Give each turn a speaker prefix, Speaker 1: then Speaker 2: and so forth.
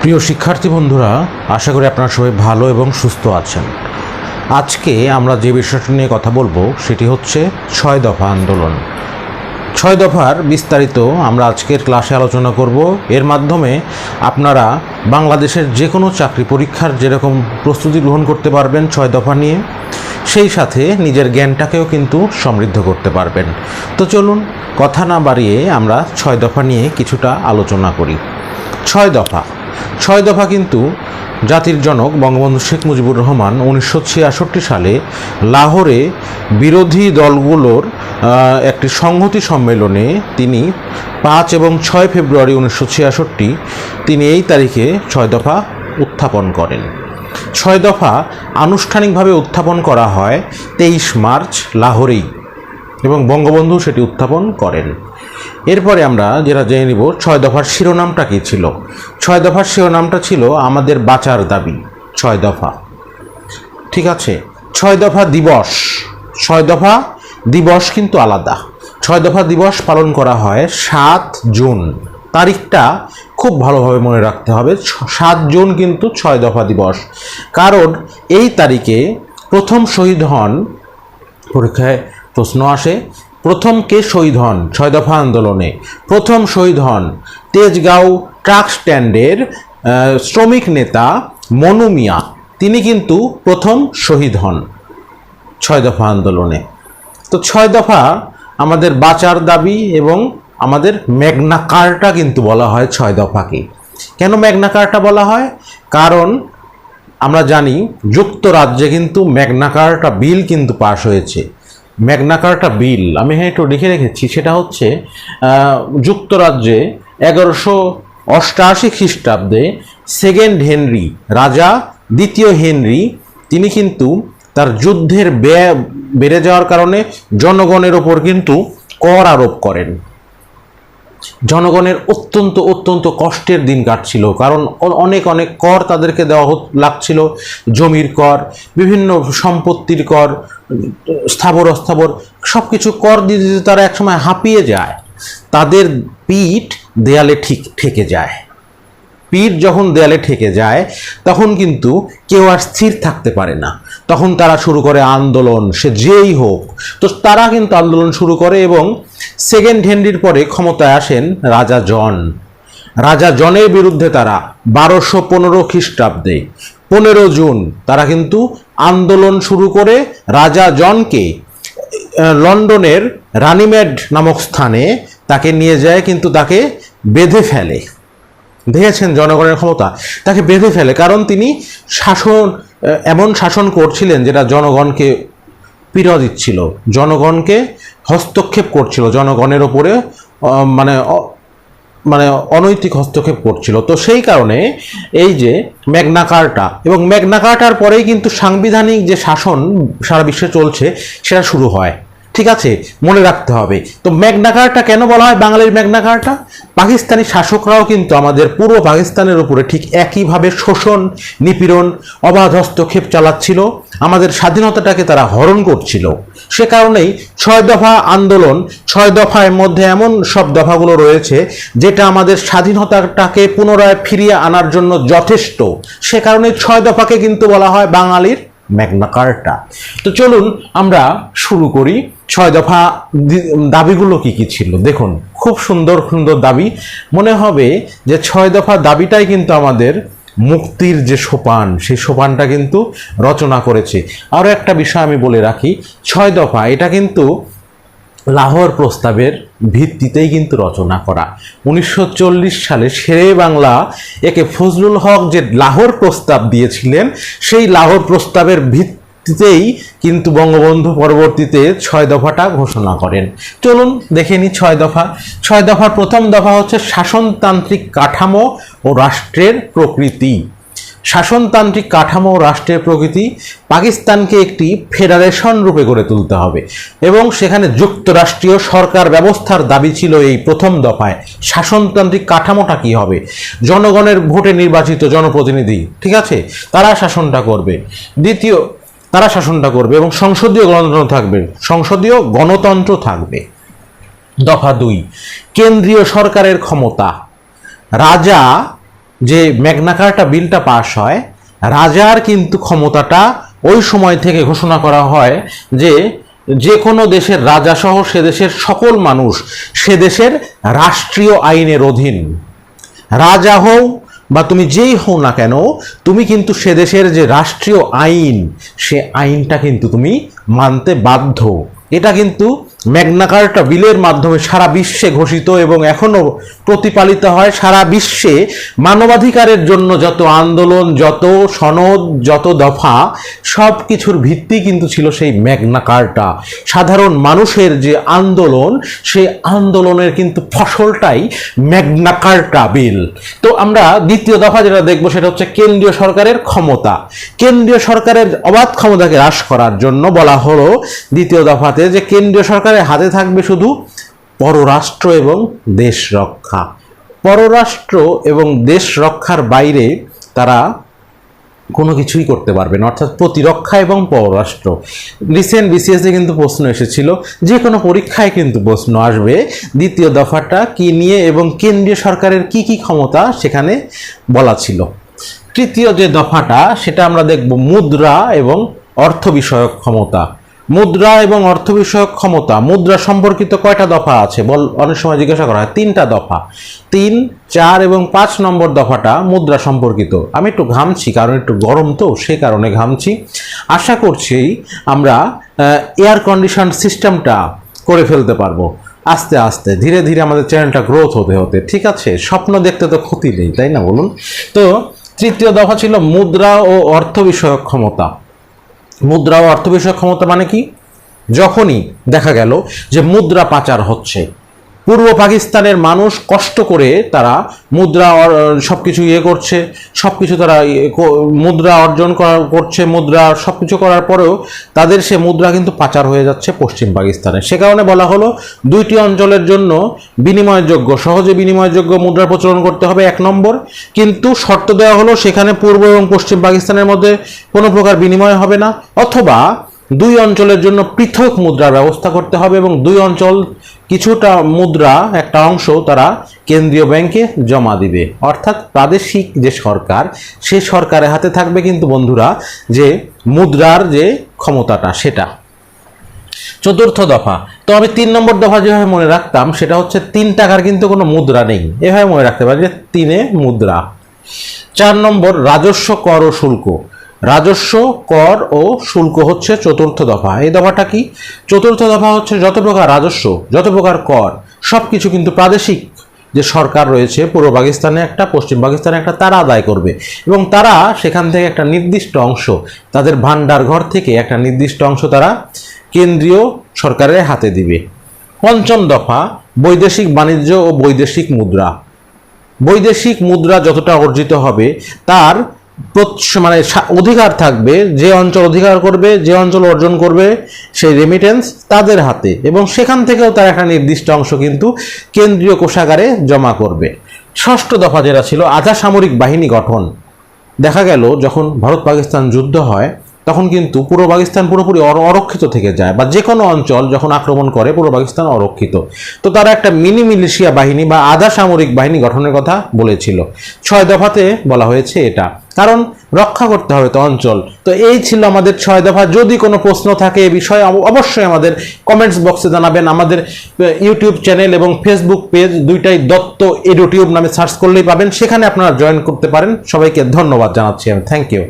Speaker 1: প্রিয় শিক্ষার্থী বন্ধুরা, আশা করি আপনারা সবাই ভালো এবং সুস্থ আছেন। আজকে আমরা যে বিষয়টি নিয়ে কথা বলব, সেটি হচ্ছে ছয় দফা আন্দোলন। ছয় দফার বিস্তারিত আমরা আজকের ক্লাসে আলোচনা করব। এর মাধ্যমে আপনারা বাংলাদেশের যে কোনো চাকরি পরীক্ষার যেরকম প্রস্তুতি গ্রহণ করতে পারবেন ছয় দফা নিয়ে, সেই সাথে নিজের জ্ঞানটাকেও কিন্তু সমৃদ্ধ করতে পারবেন। তো চলুন, কথা না বাড়িয়ে আমরা ছয় দফা নিয়ে কিছুটা আলোচনা করি। ছয় দফা। ছয় দফা কিন্তু জাতির জনক বঙ্গবন্ধু শেখ মুজিবুর রহমান উনিশশো সালে লাহোরে বিরোধী দলগুলোর একটি সংহতি সম্মেলনে তিনি পাঁচ এবং ছয় ফেব্রুয়ারি উনিশশো তিনি এই তারিখে ছয় দফা উত্থাপন করেন। ছয় দফা আনুষ্ঠানিকভাবে উত্থাপন করা হয় তেইশ মার্চ লাহোরেই এবং বঙ্গবন্ধু সেটি উত্থাপন করেন। এরপরে আমরা যেটা জেনে নিব, ছয় দফার শিরোনামটা কী ছিল? ছয় দফার শিরোনামটা ছিল আমাদের বাঁচার দাবি, ছয় দফা। ঠিক আছে? ছয় দফা দিবস। ছয় দফা দিবস কিন্তু আলাদা। ছয় দফা দিবস পালন করা হয় সাত জুন। তারিখটা খুব ভালোভাবে মনে রাখতে হবে সাত জুন কিন্তু ছয় দফা দিবস। কারণ এই তারিখে প্রথম শহীদ হন, পরীক্ষায় প্রশ্ন আসে প্রথম কে শহীদ হন? ছয় দফা আন্দোলনে। প্রথম শহীদ হন তেজগাঁও ট্রাক স্ট্যান্ডের শ্রমিক নেতা মনু মিয়া। তিনি কিন্তু প্রথম শহীদ হন ছয় দফা আন্দোলনে। তো ছয় দফা আমাদের বাঁচার দাবি এবং আমাদের মেঘনা কার্টা কিন্তু বলা হয় ছয় দফাকে। কেন মেঘনা কার্টা বলা হয়? কারণ আমরা জানি, যুক্তরাজ্যে কিন্তু ম্যাগনা কার্টা বিল কিন্তু পাশ হয়েছে। ম্যাগনা কার্টা বিল, আমি হ্যাঁ একটু লিখে রেখেছি, সেটা হচ্ছে যুক্তরাজ্যে এগারোশো অষ্টআশি খ্রিস্টাব্দে সেকেন্ড হেনরি, রাজা দ্বিতীয় হেনরি, তিনি কিন্তু তার যুদ্ধের ব্যয় বেড়ে যাওয়ার কারণে জনগণের ওপর কিন্তু কর আরোপ করেন। জনগণের অত্যন্ত অত্যন্ত কষ্টের দিন কাটছিল। কারণ অনেক অনেক কর তাদেরকে দেওয়া লাগছিল। জমির কর, বিভিন্ন সম্পত্তির কর, স্থাবর, অস্থাবর সব কিছু কর দিতে দিতে তারা একসময় হাঁপিয়ে যায়, তাদের পিঠ দেয়ালে ঠিক ঠেকে যায়। পিঠ যখন দেয়ালে ঠেকে যায়, তখন কিন্তু কেউ আর স্থির থাকতে পারে না। তখন তারা শুরু করে আন্দোলন, সে যেই হোক। তো তারা কিন্তু আন্দোলন শুরু করে এবং সেকেন্ড হেনরির পরে ক্ষমতায় আসেন রাজা জন। রাজা জনের বিরুদ্ধে তারা বারোশো পনেরো খ্রিস্টাব্দে, পনেরো জুন তারা কিন্তু আন্দোলন শুরু করে রাজা জনকে লন্ডনের রানিমেড নামক স্থানে তাকে নিয়ে যায় কিন্তু তাকে বেঁধে ফেলে। দেখেছেন জনগণের ক্ষমতা? তাকে বেঁধে ফেলে কারণ তিনি শাসন এমন শাসন করছিলেন যেটা জনগণকে পীড়া দিচ্ছিল জনগণকে হস্তক্ষেপ করছিল, জনগণের ওপরে মানে মানে অনৈতিক হস্তক্ষেপ করছিল। তো সেই কারণে এই যে ম্যাগনা কার্টা, এবং ম্যাগনা কার্টার পরেই কিন্তু সাংবিধানিক যে শাসন সারা বিশ্বে চলছে, সেটা শুরু হয়। ঠিক আছে, মনে রাখতে হবে। তো ম্যাগনা কার্টা কেন বলা হয় বাঙালির ম্যাগনা কার্টা পাকিস্তানি শাসকরাও কিন্তু আমাদের পূর্ব পাকিস্তানের উপরে ঠিক একইভাবে শোষণ, নিপীড়ন, অবাধ হস্তক্ষেপ চালাচ্ছিল। আমাদের স্বাধীনতাটাকে তারা হরণ করছিল। সে কারণেই ছয় দফা আন্দোলন, ছয় দফার মধ্যে এমন সব দফাগুলো রয়েছে যেটা আমাদের স্বাধীনতাটাকে পুনরায় ফিরিয়ে আনার জন্য যথেষ্ট। সে কারণে ছয় দফাকে কিন্তু বলা হয় বাঙালির ম্যাগনা কার্টা তো চলুন আমরা শুরু করি। ছয় দফা দাবিগুলো কি কি ছিল? দেখুন, খুব সুন্দর সুন্দর দাবি। মনে হবে যে ছয় দফা দাবিটাই কিন্তু আমাদের মুক্তির যে সোপান, সেই সোপানটা কিন্তু রচনা করেছে। আরও একটা বিষয় আমি বলে রাখি, ছয় দফা, এটা কিন্তু লাহোর প্রস্তাবের ভিত্তিতেই কিন্তু রচনা করা। উনিশশো চল্লিশ সালে শেরে বাংলা একে ফজলুল হক যে লাহোর প্রস্তাব দিয়েছিলেন, সেই লাহোর প্রস্তাবের ভিত্তিতেই কিন্তু বঙ্গবন্ধু পরবর্তীতে ছয় দফাটা ঘোষণা করেন। চলুন দেখে নিই ছয় দফা। ছয় দফার প্রথম দফা হচ্ছে শাসনতান্ত্রিক কাঠামো ও রাষ্ট্রের প্রকৃতি। শাসনতান্ত্রিক কাঠামো রাষ্ট্রের প্রকৃতি পাকিস্তানকে একটি ফেডারেশন রূপে গড়ে তুলতে হবে এবং সেখানে যুক্তরাষ্ট্রীয় সরকার ব্যবস্থার দাবি ছিল এই প্রথম দফায়। শাসনতান্ত্রিক কাঠামোটা কি হবে? জনগণের ভোটে নির্বাচিত জনপ্রতিনিধি, ঠিক আছে? তারা শাসনটা করবে। দ্বিতীয় তারা শাসনটা করবে এবং সংসদীয় গণতন্ত্র থাকবে। সংসদীয় গণতন্ত্র থাকবে। দফা দুই, কেন্দ্রীয় সরকারের ক্ষমতা। রাজা যে ম্যাগনাকার্টা বিলটা পাশ হয়, রাজার কিন্তু ক্ষমতাটা ওই সময় থেকে ঘোষণা করা হয় যে যে কোনো দেশের রাজা সহ সে দেশের সকল মানুষ সে দেশের রাষ্ট্রীয় আইনের অধীন। রাজা হও বা তুমি যেই হও না কেন, তুমি কিন্তু সে দেশের যে রাষ্ট্রীয় আইন, সে আইনটা কিন্তু তুমি মানতে বাধ্য। এটা কিন্তু ম্যাগনাকার্টা বিলের মাধ্যমে সারা বিশ্বে ঘোষিত এবং এখনও প্রতিপালিত হয় সারা বিশ্বে মানবাধিকারের জন্য যত আন্দোলন, যত সনদ, যত দফা সব কিছুর ভিত্তি কিন্তু ছিল সেই ম্যাগনাকার্টা সাধারণ মানুষের যে আন্দোলন, সেই আন্দোলনের কিন্তু ফসলটাই ম্যাগনাকার্টা বিল। তো আমরা দ্বিতীয় দফা যেটা দেখব সেটা হচ্ছে কেন্দ্রীয় সরকারের ক্ষমতা। কেন্দ্রীয় সরকারের অবাধ ক্ষমতাকে হ্রাস করার জন্য বলা হলো দ্বিতীয় দফাতে যে কেন্দ্রীয় সরকারের হাতে থাকবে শুধু পররাষ্ট্র এবং দেশ রক্ষা। পররাষ্ট্র এবং দেশ রক্ষার বাইরে তারা কোনো কিছুই করতে পারবে না, অর্থাৎ প্রতিরক্ষা এবং পররাষ্ট্র। রিসেন্ট বিসিএসে কিন্তু প্রশ্ন এসেছিল, যে কোনো পরীক্ষায় কিন্তু প্রশ্ন আসবে, দ্বিতীয় দফাটা কি নিয়ে এবং কেন্দ্রীয় সরকারের কি কি ক্ষমতা সেখানে বলা ছিল। তৃতীয় যে দফাটা, সেটা আমরা দেখব মুদ্রা এবং অর্থ বিষয়ক ক্ষমতা। মুদ্রা এবং অর্থ বিষয়ক ক্ষমতা। মুদ্রা সম্পর্কিত কয়টা দফা আছে? বল, অনেক সময় জিজ্ঞাসা করা হয়। তিনটা দফা। তিন, চার এবং পাঁচ নম্বর দফাটা মুদ্রা সম্পর্কিত। আমি একটু ঘামছি, কারণ একটু গরম তো, সে কারণে ঘামছি। আশা করছি আমরা এয়ার কন্ডিশন সিস্টেমটা করে ফেলতে পারব। আস্তে আস্তে, ধীরে ধীরে আমাদের চ্যানেলটা গ্রোথ হতে হতে। ঠিক আছে? স্বপ্ন দেখতে তো ক্ষতি নেই, তাই না বলুন? তো, তৃতীয় দফা ছিল মুদ্রা ও অর্থ বিষয়ক ক্ষমতা। মুদ্রা ও অর্থ বিষয়ক ক্ষমতা মানে কি? যখনই দেখা গেল যে মুদ্রা পাচার হচ্ছে পূর্ব পাকিস্তানের মানুষ কষ্ট করে তারা মুদ্রা সব কিছু ইয়ে করছে সব কিছু তারা ইয়ে মুদ্রা অর্জন করা, করছে, মুদ্রা সব কিছু করার পরেও তাদের সে মুদ্রা কিন্তু পাচার হয়ে যাচ্ছে পশ্চিম পাকিস্তানে। সে কারণে বলা হলো, দুইটি অঞ্চলের জন্য বিনিময়যোগ্য, সহজে বিনিময়যোগ্য মুদ্রার প্রচলন করতে হবে এক নম্বর। কিন্তু শর্ত দেওয়া হলো, সেখানে পূর্ব এবং পশ্চিম পাকিস্তানের মধ্যে কোনো প্রকার বিনিময় হবে না, অথবা দুই অঞ্চলের জন্য পৃথক মুদ্রার ব্যবস্থা করতে হবে এবং দুই অঞ্চল কিছুটা মুদ্রা, একটা অংশ তারা কেন্দ্রীয় ব্যাংকে জমা দিবে। অর্থাৎ প্রাদেশিক যে সরকার, সে সরকারের হাতে থাকবে কিন্তু বন্ধুরা যে মুদ্রার যে ক্ষমতাটা, সেটা। চতুর্থ দফা। তো আমি তিন নম্বর দফা যেভাবে মনে রাখতাম, সেটা হচ্ছে তিন টাকার কিন্তু কোনো মুদ্রা নেই। এভাবে মনে রাখতে পারি যে তিনে মুদ্রা। চার নম্বর, রাজস্ব কর ও শুল্ক। রাজস্ব, কর ও শুল্ক হচ্ছে চতুর্থ দফা। এই দফাটা কি? চতুর্থ দফা হচ্ছে যত প্রকার রাজস্ব, যত প্রকার কর সব কিছু কিন্তু প্রাদেশিক। যে সরকার রয়েছে, পূর্ব পাকিস্তানে একটা, পশ্চিম পাকিস্তানে একটা, তারা আদায় করবে। এবং তারা সেখান থেকে একটা নির্দিষ্ট অংশ, তাদের ভান্ডার ঘর থেকে একটা নির্দিষ্ট অংশ তারা কেন্দ্রীয় সরকারের হাতে দিবে। পঞ্চম দফা, বৈদেশিক বাণিজ্য ও বৈদেশিক মুদ্রা। বৈদেশিক মুদ্রা যতটা অর্জিত হবে, তার মানে অধিকার থাকবে, যে অঞ্চল অধিকার করবে, যে অঞ্চল অর্জন করবে, সেই রেমিটেন্স তাদের হাতে এবং সেখান থেকেও তারা একটা নির্দিষ্ট অংশ কিন্তু কেন্দ্রীয় কোষাগারে জমা করবে। ষষ্ঠ দফা যেটা ছিল আধা সামরিক বাহিনী গঠন। দেখা গেল যখন ভারত পাকিস্তান যুদ্ধ হয় তখন কিন্তু পূর্ব পাকিস্তান পুরোপুরি অরক্ষিত থেকে যায় বা যে কোনো অঞ্চল যখন আক্রমণ করে, পূর্ব পাকিস্তান অরক্ষিত। তো তারা একটা মিনি মিলিশিয়া বাহিনী বা আধা সামরিক বাহিনী গঠনের কথা বলেছিল। ছয় দফাতে বলা হয়েছে এটা। কারণ রক্ষা করতে হবে তো অঞ্চল। তো এই ছিল আমাদের ছয় দফা। যদি কোনো প্রশ্ন থাকে এ বিষয়ে অবশ্যই আমাদের কমেন্টস বক্সে জানাবেন। আমাদের ইউটিউব চ্যানেল এবং ফেসবুক পেজ দুইটাই দত্ত এডুটিউব নামে সার্চ করলেই পাবেন। সেখানে আপনারা জয়েন করতে পারেন। সবাইকে ধন্যবাদ জানাচ্ছি আমি। Thank you